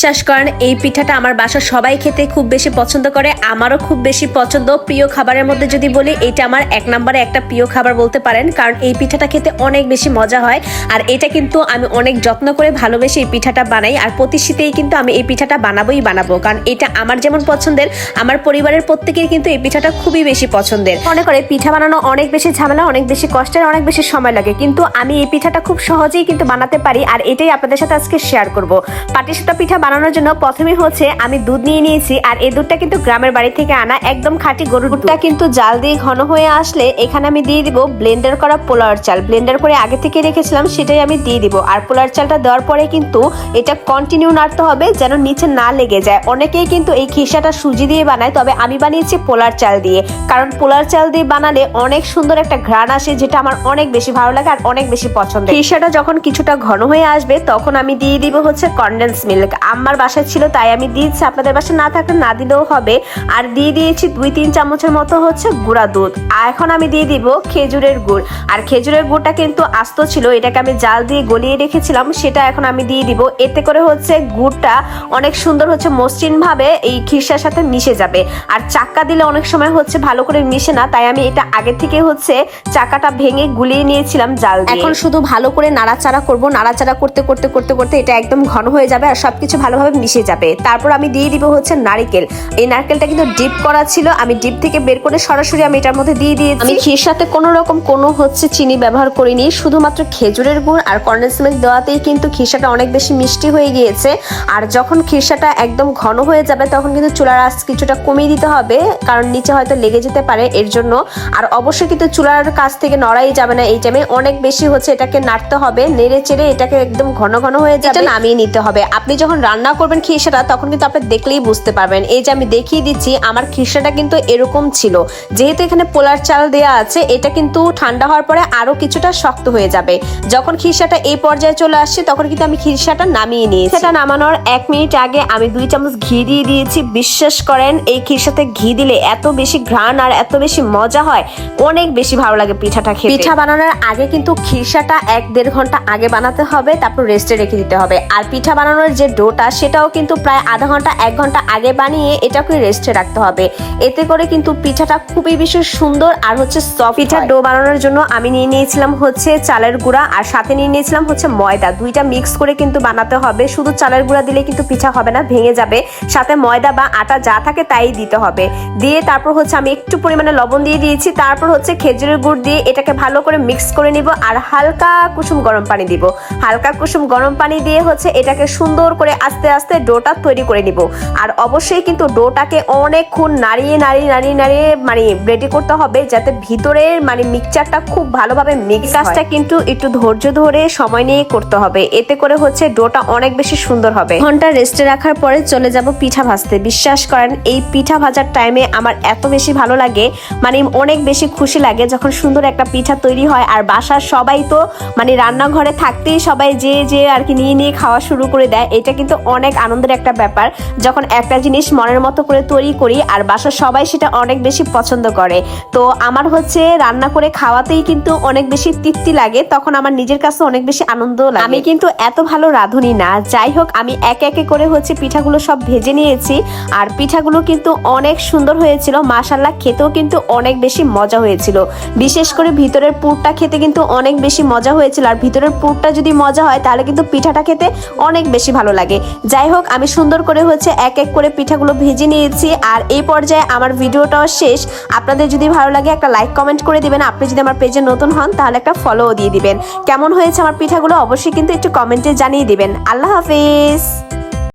বিশ্বাস করেন, এই পিঠাটা আমার বাসার সবাই খেতে খুব বেশি পছন্দ করে, আমারও খুব বেশি পছন্দ। প্রিয় খাবারের মধ্যে যদি বলি এটা আমার এক নম্বরে একটা প্রিয় খাবার বলতে পারেন, কারণ এই পিঠাটা খেতে অনেক বেশি মজা হয়, আর এটা কিন্তু আমি অনেক যত্ন করে ভালোবেসে এই পিঠাটা বানাই, আর প্রতি শীতেই কিন্তু আমি এই পিঠাটা বানাবোই বানাবো, কারণ এটা আমার যেমন পছন্দের, আমার পরিবারের প্রত্যেকের কিন্তু এই পিঠাটা খুবই বেশি পছন্দের। মনে করে পিঠা বানানো অনেক বেশি ঝামেলা, অনেক বেশি কষ্টের, অনেক বেশি সময় লাগে, কিন্তু আমি এই পিঠাটা খুব সহজেই কিন্তু বানাতে পারি, আর এটাই আপনাদের সাথে আজকে শেয়ার করব। পাটিসাপটা পিঠা বানানোর জন্য প্রথমে হচ্ছে আমি দুধ নিয়ে নিয়েছি, আর এই দুধটা কিন্তু গ্রামের বাড়ি থেকে আনা একদম খাঁটি গরুর দুধটা কিন্তু জাল দিয়ে ঘন হয়ে আসলে এখানে আমি দিয়ে দিব ব্লেন্ডার করা পোলার চাল। ব্লেন্ডার করে আগে থেকে রেখেছিলাম, সেটাই আমি দিয়ে দিব। আর পোলার চালটা দেওয়ার পরে কিন্তু এটা কন্টিনিউ নাড়তে হবে যেন নিচে না লেগে যায়। অনেকেই কিন্তু এই খিসাটা সুজি দিয়ে বানায়, তবে আমি বানিয়েছি পোলার চাল দিয়ে। কারণ পোলার চাল দিয়ে বানালে অনেক সুন্দর একটা ঘ্রাণ আসে, যেটা আমার অনেক বেশি ভালো লাগে আর অনেক বেশি পছন্দ খিসাটা যখন কিছুটা ঘন হয়ে আসবে, তখন আমি দিয়ে দিব হচ্ছে কন্ডেন্স মিল্ক আমার বাসায় ছিল, তাই আমি দিয়েছি। আপনাদের বাসায় না থাকলে না দিলেও হবে। আর দিয়ে দিয়েছি দুই তিন চামচের মতো হচ্ছে গুঁড়া দুধ। আর এখন আমি দিয়ে দিব খেজুরের গুড়। আর খেজুরের গুড়টা কিন্তু আস্ত ছিল, এটাকে আমি জাল দিয়ে গলিয়ে রেখেছিলাম, সেটা এখন আমি দিয়ে দিব। এতে করে হচ্ছে গুড়টা অনেক সুন্দর হচ্ছে মসৃণ ভাবে এই খিরসার সাথে মিশে যাবে। আর চাক্কা দিলে অনেক সময় হচ্ছে ভালো করে মিশে না, তাই আমি এটা আগে থেকে হচ্ছে চাকাটা ভেঙে গুলিয়ে নিয়েছিলাম জাল এখন শুধু ভালো করে নাড়াচাড়া করব। নাড়াচাড়া করতে করতে করতে করতে এটা একদম ঘন হয়ে যাবে আর সবকিছু ভালোভাবে মিশে যাবে। তারপর আমি দিয়ে দিব হচ্ছে নারিকেল। এই নারকেলটা কিন্তু ডিপ করা ছিল আমি ডিপ থেকে বের করে সরাসরি আমি এটার মধ্যে দিয়ে দিয়েছি। আমি ক্ষীর সাথে কোনো রকম কোনো হচ্ছে চিনি ব্যবহার করিনি শুধুমাত্র খেজুরের গুড় আর কন্ডেন্স মিল্ক দেওয়াতেই কিন্তু খিরসাটা অনেক বেশি মিষ্টি হয়ে গিয়েছে। আর যখন খিরসাটা একদম ঘন হয়ে যাবে তখন কিন্তু চুলার আঁচ কিছুটা কমিয়ে দিতে হবে কারণ নিচে হয়তো লেগে যেতে পারে এর জন্য। আর অবশ্যই কিন্তু চুলার কাছ থেকে নড়াই যাবে না এই টাইমে অনেক বেশি হচ্ছে এটাকে নাড়তে হবে নেড়ে চেড়ে এটাকে একদম ঘন ঘন হয়ে যাবে। নামিয়ে নিতে হবে। আপনি যখন রান্না করবেন খিসাটা তখন কিন্তু আপনি দেখলেই বুঝতে পারবেন। এই যে আমি দেখিয়ে দিচ্ছি আমার খিরসাটা কিন্তু এরকম ছিল। যেহেতু এখানে পোলার চাল দেওয়া আছে এটা কিন্তু ঠান্ডা হওয়ার পরে আরও কিছুটা শক্ত হয়ে যাবে। যখন খিরসাটা এই পর্যায়ে চলে আসছে তখন কিন্তু আমি খিরসাটা নামিয়ে নিয়েছি। সেটা নামানোর এক মিনিট আগে আমি দুই চামচ ঘি দিয়ে দিয়েছি। বিশ্বাস করেন এই খিরসাতে ঘি দিলে এত বেশি ঘ্রাণ আর এত বেশি মজা হয় অনেক বেশি ভালো লাগে পিঠাটা খেতে। পিঠা বানানোর আগে কিন্তু খিরসাটা এক দেড় ঘণ্টা আগে বানাতে হবে তারপর রেস্টে রেখে দিতে হবে। আর পিঠা বানানোর যে ডোটা সেটাও কিন্তু প্রায় আধা ঘণ্টা এক ঘণ্টা আগে বানিয়ে এটাকে রেস্টে রাখতে হবে। এতে করে কিন্তু পিঠাটা খুবই বেশি সুন্দর আর হচ্ছে সফট পিঠার ডো বানানোর জন্য আমি নিয়ে নিয়েছিলাম হচ্ছে চালের গুঁড়া আর সাথে নিয়ে নিয়েছিলাম হচ্ছে ময়দা। দুইটা মিক্স করে কিন্তু বানাতে হবে। শুধু চালের গুঁড়া দিলে কিন্তু পিঠা হবে না ভেঙে যাবে। সাথে ময়দা বা আটা যা থাকে তাই দিতে হবে। দিয়ে তারপর হচ্ছে আমি একটু পরিমাণে লবণ দিয়ে দিয়েছি। তারপর হচ্ছে খেজুরের গুড় দিয়ে এটাকে ভালো করে মিক্স করে নিব আর হালকা কুসুম গরম পানি দিব। হালকা কুসুম গরম পানি দিয়ে হচ্ছে এটাকে সুন্দর করে আস্তে আস্তে আস্তে ডোটা তৈরি করে নিব। আর অবশ্যই কিন্তু ডোটাকে অনেকক্ষণ নাড়িয়ে নাড়িয়ে নাড়িয়ে নাড়িয়ে মানে রেডি করতে হবে যাতে ভিতরের মানে মিক্সচারটা খুব ভালোভাবে মিক্স কাজটা কিন্তু একটু ধৈর্য ধরে সময় নিয়ে করতে হবে। এতে করে হচ্ছে ডোটা অনেক বেশি সুন্দর হবে। ঘণ্টা রেস্টে রাখার পরে চলে যাব পিঠা ভাজতে। বিশ্বাস করেন এই পিঠা ভাজার টাইমে আমার এত বেশি ভালো লাগে মানে অনেক বেশি খুশি লাগে যখন সুন্দর একটা পিঠা তৈরি হয়। আর বাসার সবাই তো মানে রান্নাঘরে থাকতেই সবাই যে যে আর কি নিয়ে নিয়ে খাওয়া শুরু করে দেয় এটা কিন্তু অনেক আনন্দের একটা ব্যাপার। যখন একটা জিনিস মনের মতো করে তৈরি করি আর বাসার সবাই সেটা অনেক বেশি পছন্দ করে। তো আমার হচ্ছে রান্না করে খাওয়াতেই কিন্তু অনেক বেশি তৃপ্তি লাগে, তখন আমার নিজের কাছে অনেক বেশি আনন্দ লাগে। আমি কিন্তু এত ভালো রাঁধুনি না, যাই হোক আমি একে একে করে হচ্ছে পিঠাগুলো সব ভেজে নিয়েছি আর পিঠাগুলো কিন্তু অনেক সুন্দর হয়েছিল মাশাল্লাহ খেতেও কিন্তু অনেক বেশি মজা হয়েছিল। বিশেষ করে ভিতরের পুরটা খেতে কিন্তু অনেক বেশি মজা হয়েছিল আর ভিতরের পুরটা যদি মজা হয় তাহলে কিন্তু পিঠাটা খেতে অনেক বেশি ভালো লাগে। যাই হোক, আমি সুন্দর করে হচ্ছে এক এক করে পিঠাগুলো ভেজে নিয়েছি আর এই পর্যায়ে আমার ভিডিওটাও শেষ। আপনাদের যদি ভালো লাগে একটা লাইক কমেন্ট করে দিবেন। আপনি যদি আমার পেজে নতুন হন, তাহলে একটা ফলোও দিয়ে দিবেন। কেমন হয়েছে আমার পিঠাগুলো অবশ্যই কিন্তু একটু কমেন্টে জানিয়ে দিবেন। আল্লাহ হাফিজ!